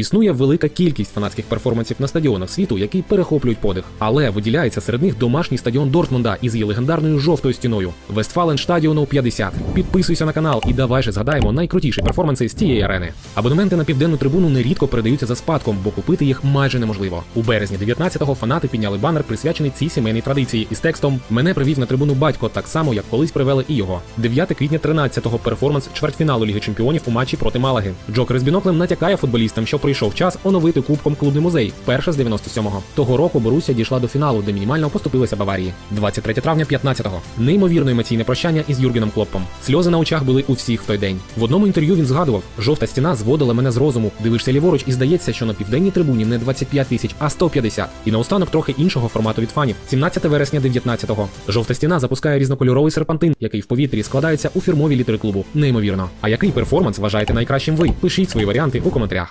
Існує велика кількість фанатських перформансів на стадіонах світу, які перехоплюють подих. Але виділяється серед них домашній стадіон Дортмунда із її легендарною жовтою стіною. Вестфаленштадіону 50. Підписуйся на канал і давай же згадаємо найкрутіші перформанси з цієї арени. Абонементи на південну трибуну нерідко передаються за спадком, бо купити їх майже неможливо. У березні 19-го фанати підняли банер, присвячений цій сімейній традиції, із текстом Мене привів на трибуну батько, так само як колись привели і його. 9 квітня 13-го перформанс чвертьфіналу Ліги Чемпіонів у матчі проти Малаги. Джокер з біноклем натякає футболістам, що прийшов час оновити кубком клубний музей вперше з 97-го. Того року Борусія дійшла до фіналу, де мінімально поступилася Баварії. 23 травня 15-го. Неймовірно емоційне прощання із Юргеном Клоппом. Сльози на очах були у всіх в той день. В одному інтерв'ю він згадував: жовта стіна зводила мене з розуму. Дивишся ліворуч, і здається, що на південній трибуні не 25 тисяч, а 150. І наостанок трохи іншого формату від фанів. 17 вересня 19-го. Жовта стіна запускає різнокольоровий серпантин, який в повітрі складається у фірмові літери клубу. Неймовірно. А який перформанс вважаєте найкращим ви? Пишіть свої варіанти у коментарях.